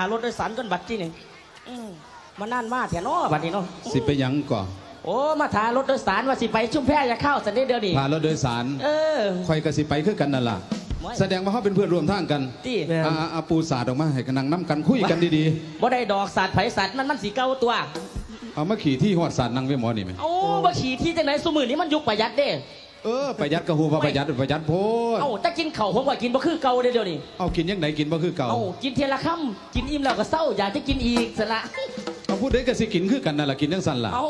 ารถโดยสารกันบัดที่นี่อืมมานั่นมาแถวเนาะบัดนี้เนาะสิไปหยังก่อนโอ้มาทารถโดยสารว่าสิไปชุมแพจะเข้าสันเดเดียวนี่พารถโดยสารเออคอยกสิไปคือกันนั่นล่ะไม่แสดงว่าเขาเป็นเพื่อนร่วมทางกันที่อาอาอาปูสาดออกมาให้กันนั่งน้ำกันคุยกันดีบ่ได้ดอกสัตว์ไผสัตว์มันมันสีเก่าตัว ๆ เอามาขี่ที่หอดสาดนั่งไว้หมอนี่ไหมเอ้าบ่ขี่ที่จังไหนสมือนี้มันยุคประหยัดเด้เออประหยัดกระหูว่าประหยัดประหยัดโพดเอ้าถ้ากินข้าวผมก็กินบ่คือเก่าเด้อเดี๋ยวนี้เอากินยังไงกินบ่คือเก่าเอ้ากินเทียละคำกินอิ่มแล้วก็เศร้าอยากจะกินอีกสละ เอาพูดได้กสิกินคือกันนั่นล่ะกินยังสั่นล่ะ เอ้า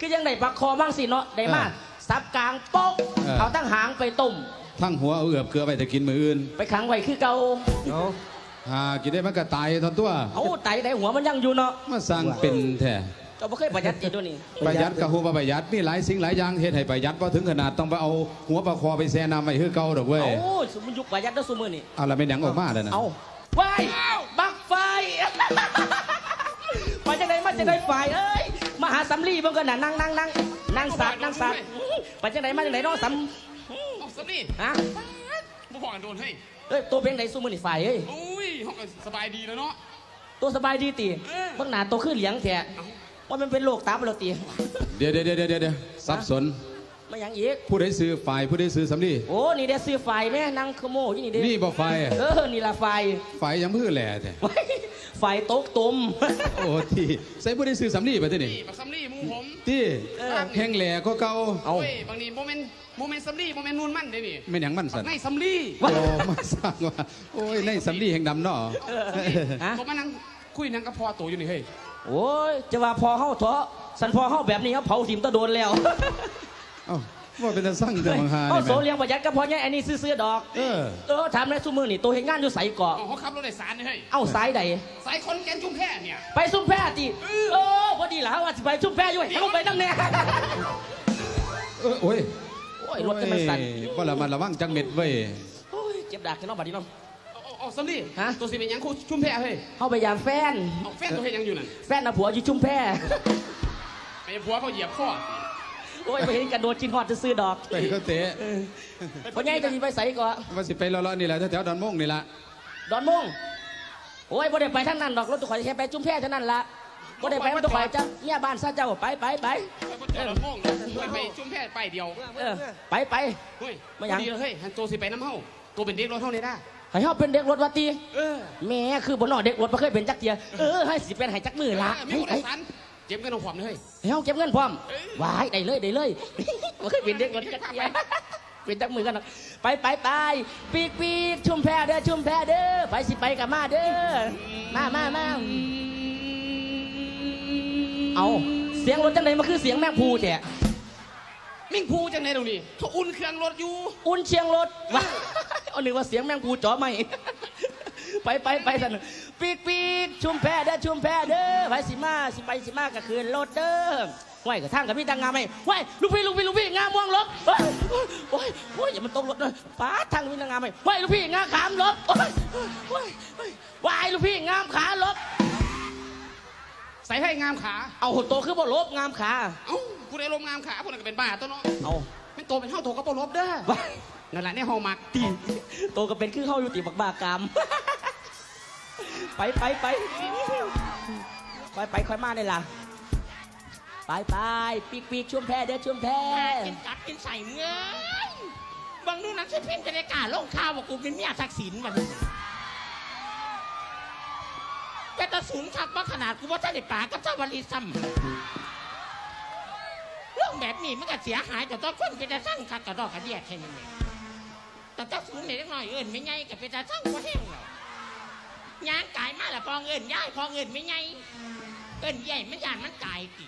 คือยังได้ปักคอบ้างสิเนาะได้มาเออสับกลางโป๊กเออ เอาตั้งหางไปต้ม ทั้งหัวเอาเอือบเกลือไปแต่กินมืออื่นไปขังไว้คือเก่าหากินได้มันก็ตายทนตัว เอ้าไตได้หัวมันยังอยู่เนาะมาสร้างเป็นแท้ เจ้าบ่เคยประหยัดติดด้วยนี่ประหยัดกระหูว่าประหยัดมีหลายสิ่งหลายอย่างเฮ็ดให้ประหยัดว่าถึงขนาดต้องไปเอาหัวปลาคอไปแช่น้ำไว้คือเก่าดอกเว้ยเอ้าสมมุติยุคประหยัดเด้อสมือนี่เอาละเป็นหยังออกมาแล้วนะเอาไฟบักไฟไปจังไดมาจังไดไฟเอ้ยมาหาสำลีเบิ่งกันน่ะนั่งนั่งนั่งนั่งสักนั่งสักไปจังไดมาจังไดเนาะสเอาสักนี่ำฮะบ่พอกันโดนเฮ้ยเอ้ยตัวเพลงไหนสู้มือนี่ไฟเอ้ย อุ้ยห้องก็สบายดีแล้วเนาะ ตัวสบายดีตีเออ เบิ่งหน้าตัวคือเหลียงแท้ ว่ามันเป็นโรคตับแล้วตีเดี๋ยวเดี๋ยวเดี๋ยวเดี๋ยวเดี๋ยวสับสนมาหยังอีกผู้ใดซื้อฝ่ายผู้ใดซื้อสำลีโอ้นี่เด้ซื้อไฟแม่นั่งขโมยอยู่นี่เด้นี่บ่ไฟเออนี่ละไฟไฟยังพื้นแหล่แท้ไว้ไฟโต๊ะตุ่มโอ้ที่ใส่ผู้ใดซื้อสำลีไปที่นี่นี่บักซัมลี่หมูผมที่เออแห้งแหล่ก็เก่าเอาโอ้ยบางทีโมเมนต์โมเมนต์ซัมลี่โมเมนต์นูนมั่นเด้นี่ไม่หยังมันบัสั่กนในซัมลี่โอ้มาสร้างว่าโอ้ยในสำลีแห่งดำเนาะฮะผมมานั่งคุยนั่งกับพ่อตัวอยู่นี่เฮ้ย โอ้ยจะว่าพอเฮาเถอะสันพอเฮาแบบนี้เขาเผาถิ่มตะโดนแล้วเอ้าว่าเป็นตาสั่งแต่บางหาเอานี่โซแม่เลี้ยงประหยัดก็พอเนี่ยอันนี้ซื้อๆดอก เออเออถามในซุมือนี่ตัวเห็นงานอยู่ใสเกาะอ๋อเขาขับรถโดยสารนี่เฮ้ยเอ้าสายใดสายคนแกนชุมแพเนี่ย ไปซุ่มแพร่ติเออพอดีแล้วว่าสิไปซุ่มแพร่อยู่ให้ลงไปนั่งแน่เออโอ้ยโอ้ยรถจะมันสั่นโอ้ยบ่ละมันระวังจังเม็ดเว้ยโอ้ยเจ็บดักกันเนาะบัดนี้เนาะเอาเอาเอาซัมลี่ฮะ ตัวสิเป็นหยังคู่ชุมแพเฮ้ยเฮาไปยามแฟน เอาแฟนตัวเฮ็ดหยังอยู่นั่นแฟนน่ะผัวอยู่ชุมแพร่ไอ้ผัวเขาเหยียบข้อโอ้ยไปเห็นกระโดดจินฮอดซื้อๆดอกไปก็เตะพอใหญ่จะสิไปใสเกาะว่าสิไปเลาะๆนี่แหละแถวๆดอนโมงนี่ละดอนมงโอ้ยบ่ได้ไปทางนั้นดอกรถตัวข่อยแค่ไปชุมแพร่เท่านั้นละบ่ได้ไปมันตัวข่อยจ้ะเนี่ยบ้านซะเจ้าไปไปไปไปบ่เจอรถโม่งเลยไปไปชุมแพไปเดียวเออไปไปเฮ้ยมาหยัง ดีเลยเฮ้ยหันตัวสิไปน้ำเฮาตัวเป็นเด็กรถเฮาเลยได้ ให้เฮาเป็นเด็กรถวัดตีเออแม่คือบ่นอเด็กรถบ่เคยเป็นจักเทียเออให้สิเป็นให้จักมือละมีให้คนให้สันเจ็บกันเอาความเลยให้เฮาเก็บเงินพร้อมวายได้เลยได้เลยบ่เคยเป็นเด็กรถจักเทียเป็นจักมือกันเนาะไปไปไปปีกปีกชุมแพเด้อชุมแพเด้อไปสิไปกับมาเด้อมามามาเอาเสียงรถจังไดมันคือเสียงแมงพูแท้มิ่งพูจังไหนตรงนี้เขาอุ่นเครื่องรถอยู่ อุ่นเชียงรถว้า เอาหนึ่งว่าเสียงแมงพูจ่อไม่ไปไปไปสันปีกปีกชุมแพเด้อชุมแพเด้อไปสิมาสิไปสิมาก็คืนรถเด้อไหวกับทางกับพี่ตังงามไหมไหวลูกพี่ลูกพี่ลูกพี่งามม่วงรถโอ้ยโอ้ยโอ้ยอย่ามันตกรถเลยป้าดทางพี่ตังงามไหมไหวลูกพี่งามขามรถโอ้ยโอ้ยโอ้ยไหวลูกพี่งามขารถใส่ให้งามขา เอาโตคือบ่ลบงามขา เอ้าผู้ใดลมงามขาผู้นั้นก็เป็นบ้าตัวเนาะ เอาเป็นตัวเป็นเท่าตัวก็บ่ลบเด้อไหว นั่นแหละในห้องมักตีโตก็เป็นคือเข้าอยู่ตีบักบากรรมไปไปไปไปไปค่อยมาได้ล่ะไปไปปีกปีกช่วมแพ้เด้อช่วมแพ้กินกัดกินใส่เงยบางนู่นนักใช้เพ่นจะได้กล้าลงข่าวว่ากูเป็นเมียทักษิณมันแต่ตะสูงทักว่าขนาดกูว่าถ้าได้ป่ากับเจ้าวลีซ้ำเรื่องแบบนี้มันก็เสียหายแต่ต้องคนเป็นตาสั่งคักกระดอกกระเดียดแค่นี้เอง แต่ตะสูงเนี่ยเล็กน้อยเอิญไม่ไงกับเป็นตาสั่งก็แห้งแล้วยางกายมาละพองเอิญย่ายพองเอิญไม่ไงเอิญใหญ่มันยานมันกายติ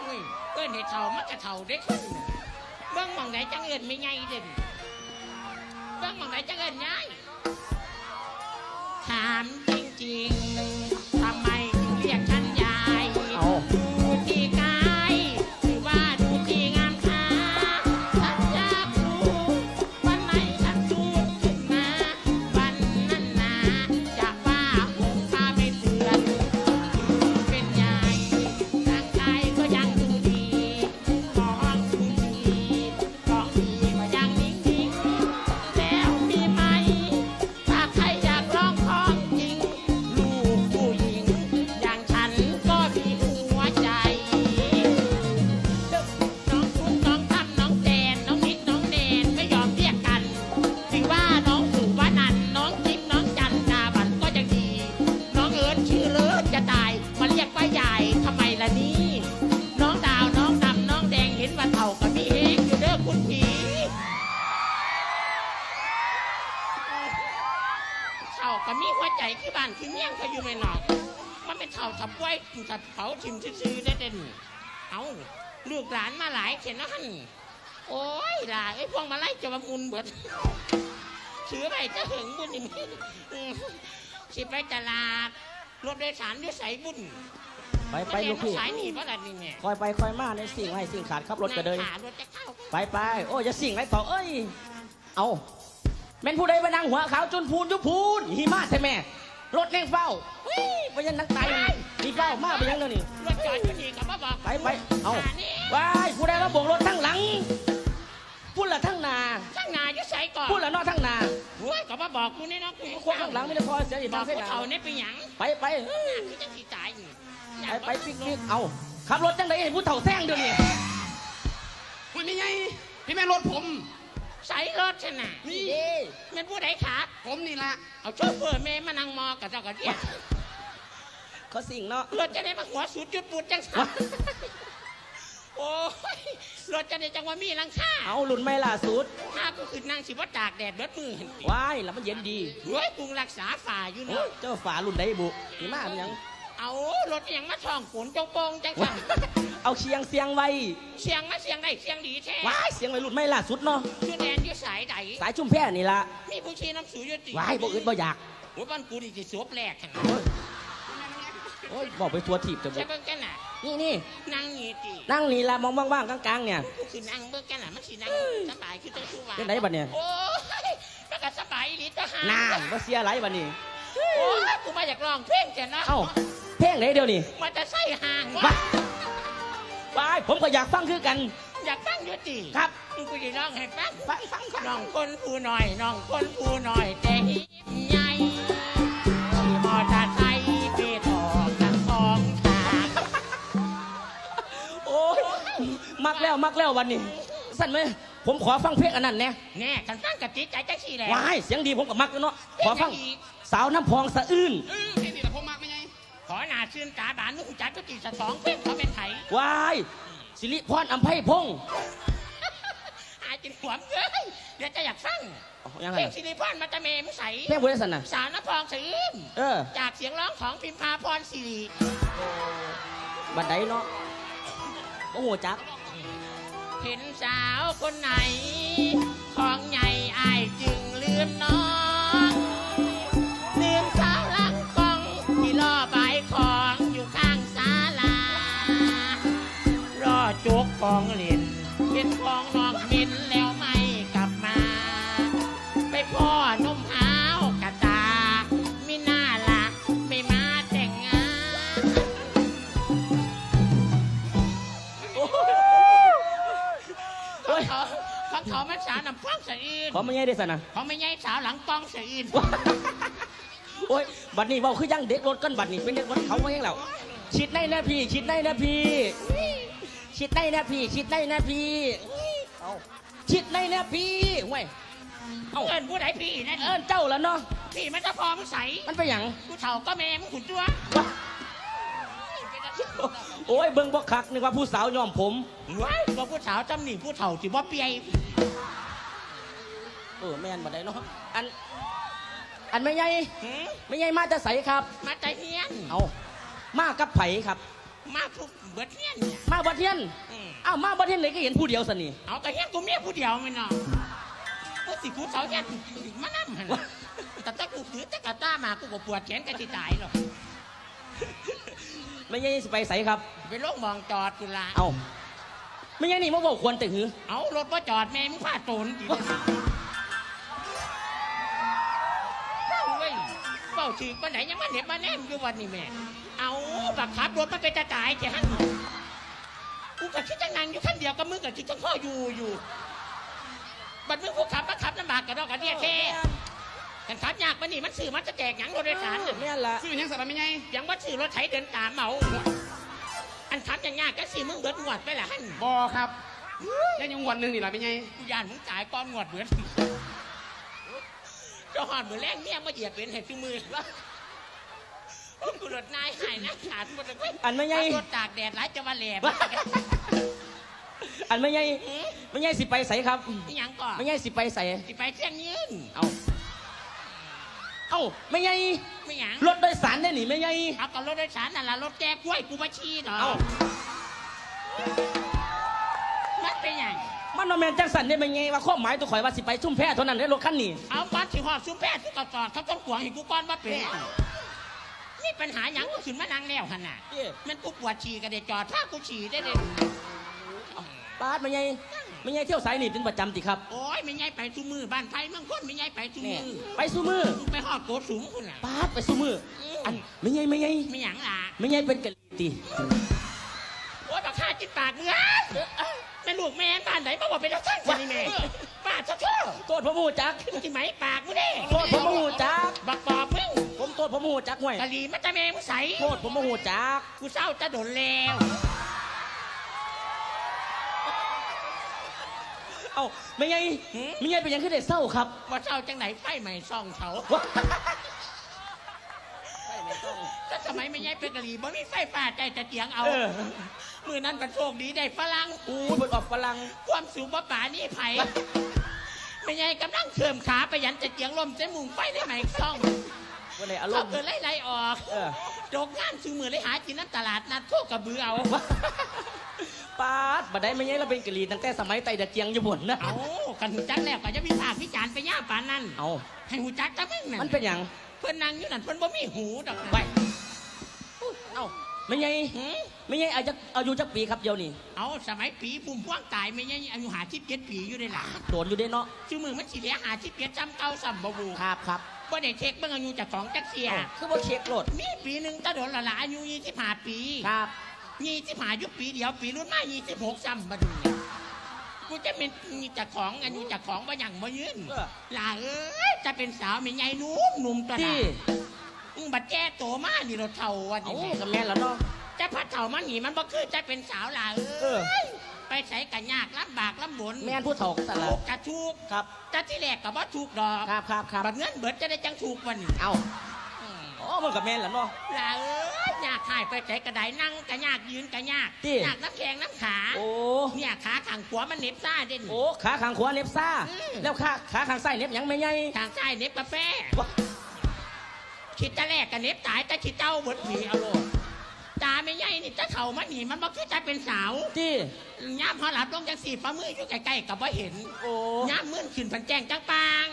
เฮ้ยเอิ้นให้เท่ามันก็เท่าได้ขึ้นน่ะเบิ่งมองไหนจังเอิ้นไม่ไงเด่นเบิ่งมองไหนจังเอิ้นง่ายถามจริงๆานมาหลายเข็นนะฮันโอ้ยล่ะไอ้พวงมาไล่จะมามุนเบิดถือไปจะหึงบุญนี่อืมสิไปตลาดรถโดยสารด้วยสายบุญไปไปลูกพี่สายหนีเพราะอะไรนี่เนี่ยคอยไปคอยมาในสิ่งให้สิ่งขาดขับรถก็เลยขารถจะเข้าไปไปโอ้ยจะสิ่งไรต่อเอ้ย เอาแม่นผู้ใดมานั่งหัวขาวจนพูนจุพูนหิมะใช่ไหมรถเร่งเฝ้าวิ่งไปยังนักไต มีเฝ้ามาไปยังเดี๋ยวนี้รถจอดอยู่นี่ก็มาบอกไปไปเอาหนี่ว้ายผู้ใดมาโบกรถทั้งหลังพูดละทั้งหนาข้างหน้าอยู่ใส่ก่อนพูดละนอกทั้งหนาโอ้ยก็มาบอกกูนี่เนาะกูควงข้างหลังไม่ได้พอเสียอีกบบ้าองกเส้นกูหนาเท่านี่ไปหยังไปไปคือจังสีตายอยู่ไปไปปิ๊กปิ๊กเอาขับรถจังไดให้ผู้เฒ่าแซงเดี๋ยวนี้คุณไม่ไงพี่แม่รถผมใส่รถชนะนี่เด้เป็นผู้ใดขาดผมนี่ละเอาโชเฟอร์เมย์มานั่งมอกับเจ้ากับเดีย เขาสิ่งเนาะรถจะได้มาหัวสุดจุดปุดจังสันโอ้ยรถจะได้จังว่ามีหลังคาเอาหลุนไม่ล่าสุดถ้ากูขึ้นนั่งสิว่าตากแดดเบิดมือเห็นติว้ายแล้วมันเย็นดีเฮ้ยกูรักษาฝ่าอยู่โอ้เนาะยเจ้าฝาหลุนได้บุหิมะมันยังเอารถยังมาช่องฝนจงโปงจังสันเอาเชียงเสียงไว้เสียงมาเสียงได้เสียงดีแท้ว้ายเสียงไว้หลุดไม่ล่าสุดเนาะชื่อแดนอยู่สายใดสายชุ่มแพร่นี่ละมีผู้ชี้น้ำสูอยุติว้ายบ่อึดบ่อยากหัวบ้านกูนี่สิสวบแรกขนาด โอ้ยบอกไปทัวร์ถีบจะบุใช่เบิ่งกันน่ะนี่นี่นั่งนี่ตินั่งนี่ละมองว่างๆกลางๆเนี่ย กูคือนั่งเบิ่งกันน่ะมันสินั่งสบายคือจังสู้ว่าเป็นไหนบัดเนี่ย โอ้ยมันก็สบายอีหลีทหารน่าว่าเสียไรบัดนี้ โอ้ยกูมาอยากร้องเพลงแกนะเอ้าเพลงไหนเดียวนี่มันจะใส่ห่างว้าว้ายผมก็อยากฟังคือกัน อยากฟังอยุติครับ กูจะร้องให้ฟังฟังฟังครับน้องคนผู้น้อยน้องคนผู้น้อยแต่หิบ มักแล้วมักแล้ววันนี้สั่นไหมผมขอฟังเพลงอันนั้นแน่แน่กันฟังกับจิตใจจังสี่แหละว้ายเสียงดีผมก็มักอยู่เนาะขอฟังเพลงอีกสาวน้ำพองสะอื้นเออเพลงนี่แหละผมมากไม่ไงขอหนาชื่นตาบานนุ่งจัดก็ตีสะสองเพื่อนเขาเป็นไถว้ายสิริพรอัมไพพงษ์อาจินหวมเอ้ยเดี๋ยวจะอยากฟังเอายังไงเพลงสิริพรมาตะเมมใสเพลงบริษัทน่ะสารนพองสืนเออจากเสียงร้องของพิมพาพรสิริบัดไดเนาะโอ้โหจัก เห็นสาวคนไหน ของใหญ่อายจึงลืมน้องลืมสาวหลังกองที่ล่อใบของอยู่ข้างศาลารอจุกของเล่นเห็นของ ของเขามันสาวน้ำฟ้องสะอื่นขอมาไงได้สันนะเขาไม่ใช่สาวหลังปองสะอื่นโอ้ยบัดนี้เว่าคือยังเด็กรถกันบัดนี้เป็นเด็กรถเขามายังแล้วชิดในนะพี่ชิดในนะพี่ชิดในนะพี่ชิดในนะพี่เอาชิดในนะพี่ห่วยเอาเอินผู้ใดพี่นั่นเอิ้นเจ้าแล้วเนาะพี่มันจะพอมันใสมันไปนหยังผู้เฒ่าก็แม่มันขุนตัววะ โอ้ยเบิ่งบ่คักนึกว่าผู้สาวยอมผม ว้ายก็ผู้สาวจำหนีผู้เฒ่าสิบ่เปียเออแม่นบัดไดเนาะอันอันไม่ใหญ่หืมไม่ใหญ่มาจะใสครับ มาใจเฮียนเอามากับไผครับ มาทุกเบิดเฮียนเนี่ยมาบัดเทียนอืมอ้าวมาบัดเทียนไหนก็เห็นผู้เดียวสนี่เอาแต่เฮียนกูเมียผู้เดียวไม่นอนกูสิผู้เฒ่าเฮียนมานั่หันน่ะแต่ถ้ากูถือตะกะต้ามากูก็ปวดแขนกันที่ตายหรอก ไม่ใช่สิไปใสครับ ไปลงมองจอดกูละเอาไม่ใช่นี่มาบอกควรแต่หือเอารถว่าจอดแม่มึงพาโจรอีกเว้ยเป้าถือปันไหนยังมาเหน็บมาแนมอยู่วันนี้แม่ เอาบักขับรถมันเป็นตาตายจะฮั่นกูกับคิดจังนังอยู่ขั้นเดียวกับมึงกับคิดจังพ่ออยู่อยู่บัดมึงผู้ขับมาขับลำบากกระดอกกระเดียแท้ กันขับยากปะนี่มันสื่อมันจะแจกหยังรถโดยสารน่ะแม่นละซื้อหยังสารไม่ไงยังว่าสื่อรถไถเดินตามเมาอันขับยังยากก็สิมึงเบิดงวดไปละฮั่นบอครับได้ยังวันหนึ่งนี่แหละไม่ไงกูยานมึงจ่ายก้อนงวดเบิดเจ้าหอดมือแรงเมียมาเหยียบเป็นให้ทุกมือวะกูรถนายหายนะขาดหมดเลยเว้ยอันไม่ใช่รถตากแดดหลายจะมาแหลมอันไม่ใช่หือไม่ใช่สิไปใสครับนี่หยังก่อนไม่ใช่สิไปใส สิไปเที่ยงยืนเอา เอ้าไม่ไงไม่หยังรถโดยสารได้หนิไม่ไงเอากับรถโดยสารนั่นล่ะรถแก้กล้วยกูมาชี้ดอกเอ้ามันเป็นหยังมันโนแมนจังสันได้ไม่ไงว่าข้อหมายตัวข่อยว่าสิไปชุ่มแพเท่านั้นได้รถคันนี้เอาบัตรสิหอดซุ้มแพทย์ทุกกระจอดเขาต้องกวางให้กูก่อนว่าเป็นนี่ปัญหาหยังกูขึ้นมานั่งแล้วขนาดเอ๊ะมันกูปวดฉี่ก็ได้จอดถ้ากูฉี่ได้เลย ปาดไม่ไง ไม่ไงเที่ยวสายนี่เป็นประจำติครับโอ้ยไม่ไงไปทุมือบ้านไทยเมืองคนไม่ไงไปทุเนี่ยมือไปสู้มือมึงไปหอดโกดสูงคุณล่ะ ปาดไปสู้มืออันไม่ไงไม่ไงไม่หยังล่ะไม่ไงเป็นกะลีตีโอ้ยบักฆ่าจิตปากเนื้อแม่ลูกแม่บ้านไหนมาบอกเป็นรักท่านสิแม่ป้าเจ้าเจ้าโทษผมหูจักที่ไหมปากมึงเด้โทษผมหูจักบักปอบมึงผมโทษผมหูจักห่วยกะหลีมันจะแม่มึงใสโทษผมหูจักกูเศร้าจะโดนแล้ว เอ้าไม่ไงไม่ไงเป็นหยังขึ้นได้เศร้าครับ ว่าเศร้าจังไหนไฟใหม่ซ่องเขาว้าถ้าสมัยไม่ใช่เป็นกะหรี่บ่มีไฟฟ้าใจจะเจียงเอาเออ มือนั้นเป็นโชคดีได้ฝรั่งอู้ยเปิดออกพลังความสูงบ่ป่านี่ไผ่ไม่ใช่กำลังเคิมขาไปยันจะเจียงลมเสมุงไฟได้ไหมซ่องวันไหนอารเขามณ์ เกิดไล่ไล่ออกเออโจกงานซื้อมือเลยหากินน้ำตลาดนัดโคกกระเบือเอา ปาดบัดได้ไม่ไงเราเป็นกะลีตั้งแต่สมัยไต่ตะเกียงอยู่บนนะ เอากันหูจักแล้วก็จะมีภาควิจารณ์ไปย่าปานนั้นเอา ให้หูจักจะมึงน่ะมันเป็นหยังเพิ่นนั่งอยู่นั่นเพิ่นบ่มีหูดอกนะไปเอ้าไม่ไงหืมไม่ไงอายุอายุจักปีครับเดียวนี่เอาสมัยปีปุ่มพ่วงตายไม่ใช่อายุหาชิบเจ็ดปีอยู่ได้หล่ะโดนอยู่เด้เนาะชื่อมือมันสีเหลียหาชิบเจ็ดจำเก่าสัมบบูครับครับบ่ได้เช็คเบิ่งอายุจากของจักเสีย เอ้าคือว่าเช็คโหลดมีปีหนึ่งตะโดนละละอายุยี่สิบห้าปี ครับ ยี่สิบห้ายุคปีเดียวปีรุ่นมายี่สิบหกซ้ำมาดูเนี่ยกูจะเป็นจากของอายุจากของบ่หยังบ่ยืนเออ ล่ะเอ้ยจะเป็นสาวไม่ใหญ่หนุ่มหนุ่มตัวน่ะที่มึงบัดแจ้โตมานี่เราเท่าวันเอานี้แหกับละแม่นแล้วเนาะ จะพัดเท่ามันหนีมันบ่คือจะเป็นสาวล่ะเอเออ้ยไปใส่กันยากลำบากลำบนแม่นผู้เฒ่ากันตลาถูดกกระทุกครับ จะที่แรกกับว่าถูกดอกครับครับครับบัดเงินเบิดจะได้จังถูกวันนี้เอา อ๋อมันกับแม่นแล้วเนาะล่ะเอ้ยยากขายไปใส่กระไดนั่งกะยากยืนกะยากที่ยากน้ำแข็งน้ำขาโอ้ เนี่ยขาข้างขวามันเหน็บซ่าเด่น โอ้ ขาข้างขวาเน็บซ่า อืม แล้วขาขาข้างซ้ายเน็บหยังไม่ไงทางซ้ายเหน็บกาแฟว้าคิดจะแรกกะเหน็บตายแต่คิดเจ้าเบิดหนีเอาโลดตาไม่ใหญ่นี่จะเข่ามันหนีมันบ่คือจะเป็นสาวที่ย่ามพอหลับลงจังสีฟ้ามืออยู่ใกล้ๆกับว่าเห็นโอ้ย่ามมื่นขึ้นพันแจ้งจังปาง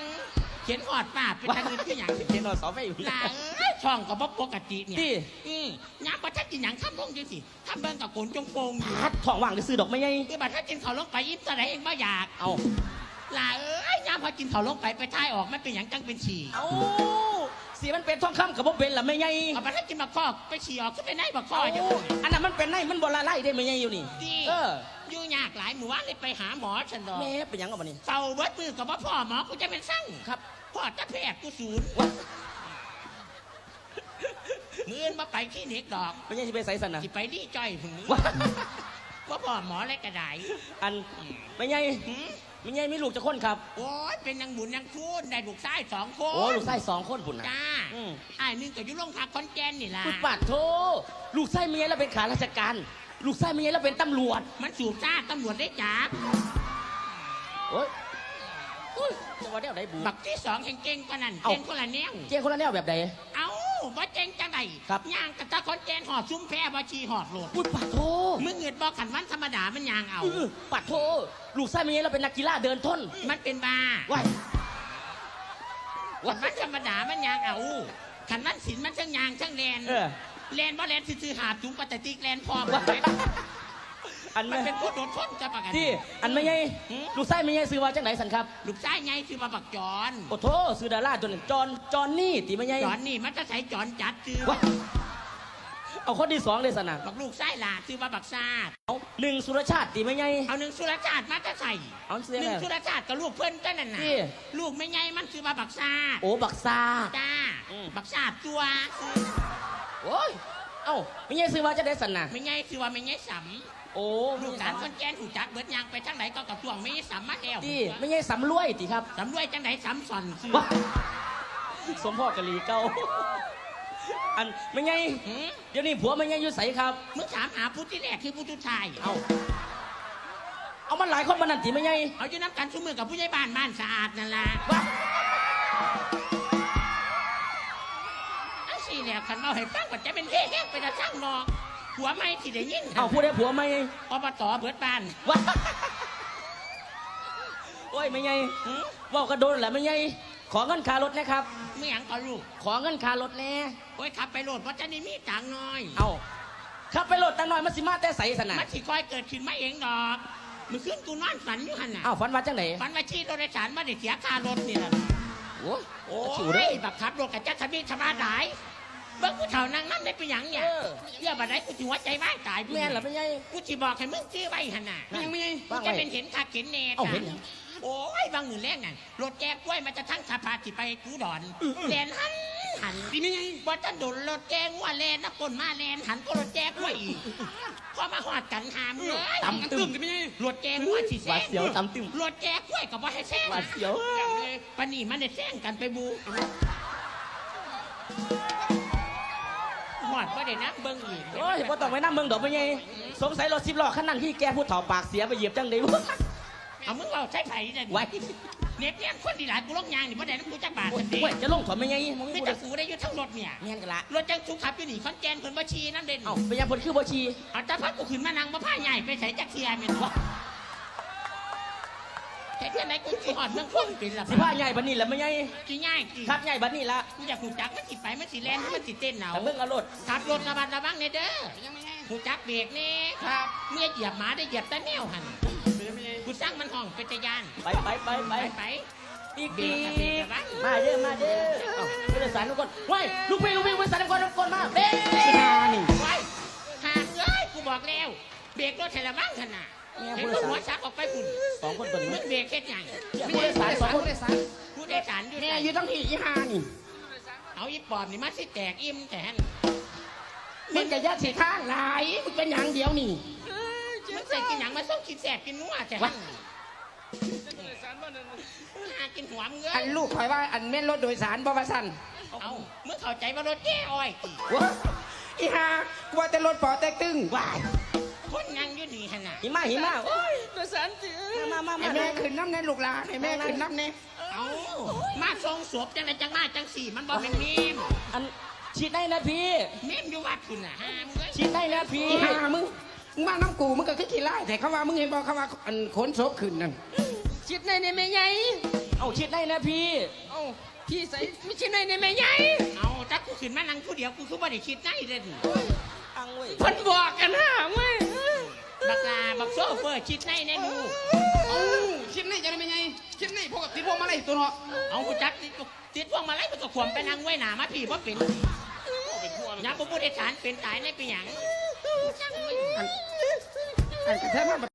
เขียนหอดป่าเป็นทางอื่นคืออย่างเห็นหนอนเสาไฟอยู่ลาเอ้ยช่องกับบ่ปกติเนี่ยที่อืมย่ามประทัดกินหยังทำลงจังสิทำเบิ่งกับโกนจงโปงอยู่พัดท้องว่างจะซื้อดอกไม่ไงคือบัดถ้ากินข้าวลงไปยิ้มสะไรเองบ่อยากเอาลาเอ้ยย่ามพอกินข้าวลงไปไปท้ายออกมันเป็นหยังจังเป็นฉี่เอาสีมันเป็นทองคำกับบ่เป็นล่ะไม่ไงเอาบัดถ้ากินบักคอกไปฉี่ออกขึ้นไปในบักคอเอาจะอันนั้นมันเป็นไงมันบ่ละลายได้ไม่ไงอยู่นี่ดีเอออยู่ยากหลายหมู่บ้านเลยไปหาหมอฉันดอกแม่เป็นหยังกับมันนี่เฝ้าเบิดมือกับว่าพ่อหมอกูจะเป็นสั่งครับ พ่อจะแพทย์กูศูนย์ว้ามือนมาไปคลินิกดอกไม่ไงสิไปใส่สันนะที่ไปดีจ้อยผึ่งว้าว่าพ่อหมออะไรกระไดอันไม่ไงหืมไม่ไงมีลูกจะคนครับโอ้ยเป็นนางบุญนางคูนได้ลูกชายสองคนโอ้ลูกไส้สองคนบุญนะจ้าอืมไอ้ายหนึงก็อยู่โรงพักคอนแกนนี่ล่ะปุดปัดโทลูกไส้เมียแล้วเป็นข้าราชการ ลูกไส้เมียแล้วเป็นตำรวจมันสูบซ่าตำรวจได้จับ โอ้ย อุ้ยจะว่าได้เอาไหนบูบักที่สองเก่งๆกว่านั้นเอ้าเก่งคนละแนวเจ้คนละแนวแบบใด เอ้าบ่เจ๋งจังไดครับ ย่างกระตะคอนแกนหอดซุ้มแพร่บ่ชีหอดโหลดปุดปัดโทมึงเงิดบ่ขันวันธรรมดามันยางเอาเออปัดโทลูกไส้เมียแล้วเป็นนักกีฬาเดินทนมันเป็นบ้าว้ายขันวันธรรมดามันยางเอาขันวันศิลมันทั้งยางทั้งแลนเออ แลนบ่แลนซื่อๆหาบจุงปฏิติกแลนพร้อมว้าย อันมันไม่เป็นผู้โดดพ้นจะประกันที่อันไม่ไงหืมลูกไส้ไม่ไงซื้อว่าจังไหนสันครับลูกชายไงคือมาบักจอนโอ้โทซื้อดาราตัวหนึ่งจอนจอนนี่ตีไม่ไงจอนนี่มันจะใส่จอนจัดซื้อว้ายเอาข้อที่สองเลยสนะบักลูกชายหล่าซื้อมาบักซาดเอาหนึ่งสุรชาติตีไม่ไงเอาหนึ่งสุรชาติมาจะใส่เอาเสียหนึ่งแล้ว สุรชาติกับลูกเพิ่นก็นั่นน่ะนี่ ลูกไม่ไงมันซื้อมาบักซาดโอ้บักซา จ้าอืม บักซาดตัวซื้อโอ้ยเอ้าไม่ไงซื้อว่าจะได้สันนะไม่ไงซื้อว่าไม่ไงส โอ้ำลูกหลานคนแก่นหูจักเบิดยางไปทางไหนก็กระทวงไม่สำมาแล้วที่ไม่ไงสำรวยตีครับสำรวยจังไหนสำสอนซื้อว้าสมพ่อกะหลีเก่าอันไม่ไงหืมเดี๋ยวนี้ผัวไม่ไงอยู่ใสครับมึงถามหาผู้ที่แรกคือผู้ทุชายเอาเอามันหลายคนมันนั่นตีไม่ไงเอาอยู่น้ำกันชุมือกับผู้ใหญ่บ้านบ้านสะอาดนั่นล่ะว้าขันเอาให้ฟังมันจะเป็นเฮ้แห้งเป็นตาช่างนอก หัวไม่ที่ได้ยินเอาพูดได้ผัวไหมอบตเบิดบานว้าโอ้ยไม่ไงหือว่ากระโดนแหละไม่ไงขอเงินค่ารถนะครับไม่หยังก็ลูกขอเงินค่ารถแน่โอ้ยขับไปโหลดเพราะจะนี่มีตังค์น้อย เอาขับไปรถตั้งหน่อยมันสิมาแต่ใสสนะมันสิคอยเกิดขึ้นมาเองดอกมือขึ้นกูนอนฝันอยู่หันน่ะเอาฝันว่าจังไหนฝันว่าชี้รถโดยสารมาได้เสียค่ารถนี่แหละโอ้โอ้ชิวเด้ยบักขับรถกับจักรบินสบายหลาย เบิ่งกูเท่านั่งนั่นได้เป็นหยังเนี่ยเออเยี่ยบัดไหนกูถือว่าใจว่ายตายแม่นเหรอไม่ไงกูจะบอกให้มึงซื้อไว้หันน่ะยังไม่ไงกูจะเป็นเห็นคาเห็นแน่เอาจ้ะเห็นหยัง โอ้ยบางหนึ่งแรกนั่นรถแจ๊กกล้วยมันจะทั้งสะพานสิไปกูดอนแลนหันหันดีไม่ไงบ่จะโดนรถแจ้งว่าแลนนักกลมาแลนหันก็รถแจ๊กกล้วยอีกพอมาหอดกันหามเลยตำตึมดีไม่ไงรถแจ้งว่าสิหวาดเสียวตำตึม รถแจ๊กกล้วยกับว่าให้แซงหวาดเสียวปานนี่มันได้แซงกันไปบูห อดว่าได้นับเบิ่งอีกโอ้ยพอต้องไปนั่งเมืองดอกไม่ไงสงสัยรถสิบล้อคันนั้นที่แกพูดถอปากเสียไปเหยียบจังเลยเอามึงเอาใช้ไผ่ได้ไว้เน็บเนี่ยคนดีหลายกูลกยางนี่บ่ได้น้ำกูจักบาทกันดีโอ้ยจะลงถอดไม่ไงมึงไม่พูดจะกูได้อยู่ทั้งรถเนี่ยเงี้ยกันละรถจังสุขับอยู่นี่คอนแกนเพิ่นบ่ชีน้ำเด่นเอ้าไปยังผลคือบ่ชีเอาแต่พักกูขึ้นมานั่งบ่ผ้าใหญ่ไปใส่จักเทียแม่นบ่ แต่ที่ไหนกูสิหอดเมืองพุ่งเป็นล่ะสิผ้าใหญ่บัดนี้แหละไม่ไงสิง่ายสิคักใหญ่บัดนี้ละกูอยากหูจักมันสิไปมันสิแล่นมันสิเต้นเอาแต่เมืองเอารถขับรถระมัดระวังในเด้อยังไม่ไงหูจักเบรกแนี่ครับเมียเหยียบหมาได้เหยียบแต่แนวหันเป็นยังไงกูสร้างมันห้องเป็นตะยานไปไปไปไปไปไปอีกเบรอีกกกับเบรกระวังมาเด้อมาเด้อเอ้าผู้โดยสารทุกคนว้ายลูกพี่ลูกพี่ผู้โดยสารทุกคนทุกคนมาเบ้มานี่ไว้ห่างเอ้ยกูบอกแล้วเบรกรถไทยละมั้งขนาด เนี่ยเห็นผู้โดรยถสารหัวชักออกไปฝุ่นสองคนตัวนี้มึงเบรกแค่ยังผู้โดยสารสองคนเลยสารผู้โดยสารอยู่เนี่ยไหนอยู่ทั้งที่อีหานี่เอาอีปอบนี่มาสิแตกอิ่มแต่นมันจะยัดสีข้างหลายมันเป็นอย่างเดียวนี่ มึงใส่กินหยังมาส่งกินแสบกินนัวแต่วะหากินหัวมึงเอ้อัยนลูกคอยว่าอันแม่นรถโดยสารบ่ว่าสั่นเอามึงเข้าใจว่ารถแก้อ้อยติ วะอีหาว่าแต่รถปอแตกตึงว้าย คนยังอยู่นี่ขนาดหิมะหิมะโอ้ยมามาให้มาแม่มาขึ้นน้ำในลูกหลานให้แม่ขึ้นน้ำในเอามาทรงสวบจังไรจังมาจังสี่มันบอกเป็นเมมอันฉีดได้นะพี่เมมอยู่วัดคุณน่ะห้ามเอ้ยฉีดได้นะพี่อีหามึงมึงมาน้ำกูมึงก็คิดขี้ไล่แต่เขาว่ามึงเห็นบอกเขาว่าอันขนศพขึ้นนั่นชิดในในแม่ใหญ่เอาฉีดได้นะพี่ เอ้าพี่ใส่ไม่ชิดในในแม่ใหญ่เอาถ้ากูขึ้นมานั่งผู้เดียวกูคือบ่ได้คิดได้เลยนี่อังเว้ย เพิ่นบอกกันหาเว้ย บักลาบักโซ่เฟอร์คิดในแน่นูเอ้าชิดในจะได้แม่ใหญ่ชิดในพวกกับติดพวกมาเลยตัวเนาะเอากูจักติดติดพวงมาไล่มันก็ขวมไปนั่งไว้หนามาพี่ว่าเป็นยับผู้โดยสารเป็นตายในเป็นหยังอันกระแทกมา